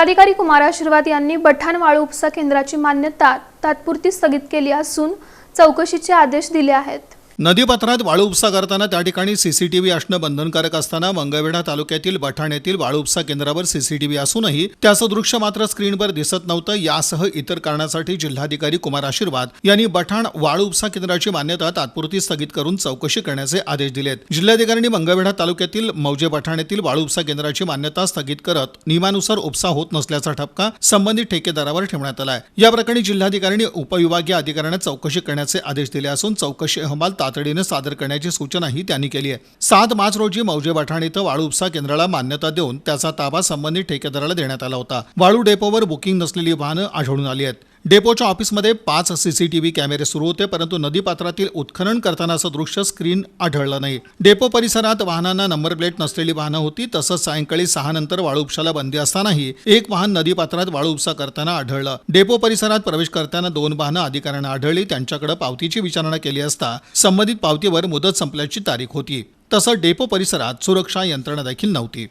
जिल्हाधिकारी कुमार आशीर्वाद यांनी बठाण वाळू उपसा केंद्राची मान्यता तात्पुरती स्थगित केली असून चौकशीचे आदेश दिले आहेत. नदीपात्रात वाळू उपसा करताना त्या ठिकाणी सीसीटीव्ही असणं बंधनकारक असताना मंगळवेढा तालुक्यातील बठाण येथील वाळू उपसा केंद्रावर सीसीटीव्ही असूनही त्याचं दृश्य मात्र स्क्रीनवर दिसत नव्हतं. यासह इतर कारणासाठी जिल्हाधिकारी कुमार आशीर्वाद यांनी बठाण वाळू उपसा केंद्राची मान्यता तात्पुरती स्थगित करून चौकशी करण्याचे आदेश दिलेत. जिल्हाधिकाऱ्यांनी मंगळवेढा तालुक्यातील मौजे बठाण येथील वाळू उपसा केंद्राची मान्यता स्थगित करत नियमानुसार उपसा होत नसल्याचा ठपका संबंधित ठेकेदारावर ठेवण्यात आला या प्रकरणी जिल्हाधिकाऱ्यांनी उपविभागीय अधिकाऱ्यांना चौकशी करण्याचे आदेश दिले असून चौकशी अहवाल तातडीनं सादर करण्याची सूचनाही त्यांनी केली आहे. सात मार्च रोजी मौजे बठाण इथं वाळू उपसा केंद्राला मान्यता देऊन त्याचा ताबा संबंधित ठेकेदाराला देण्यात आला होता. वाळू डेपोवर बुकिंग नसलेली वाहनं आढळून आली आहेत. डेपोच्या ऑफिसमध्ये पाच सीसीटीव्ही कॅमेरे सुरू होते परंतु नदीपात्रातील उत्खनन करतानाचं दृश्य स्क्रीन आढळलं नाही. डेपो परिसरात वाहनांना नंबर प्लेट नसलेली वाहनं होती तसंच सायंकाळी सहा नंतर वाळू उपशाला बंदी असतानाही एक वाहन नदीपात्रात वाळू उपसा करताना आढळलं. डेपो परिसरात प्रवेश करताना दोन वाहनं अधिकाऱ्यांना आढळली त्यांच्याकडे पावतीची विचारणा केली असता संबंधित पावतीवर मुदत संपल्याची तारीख होती. तसं डेपो परिसरात सुरक्षा यंत्रणा देखील नव्हती.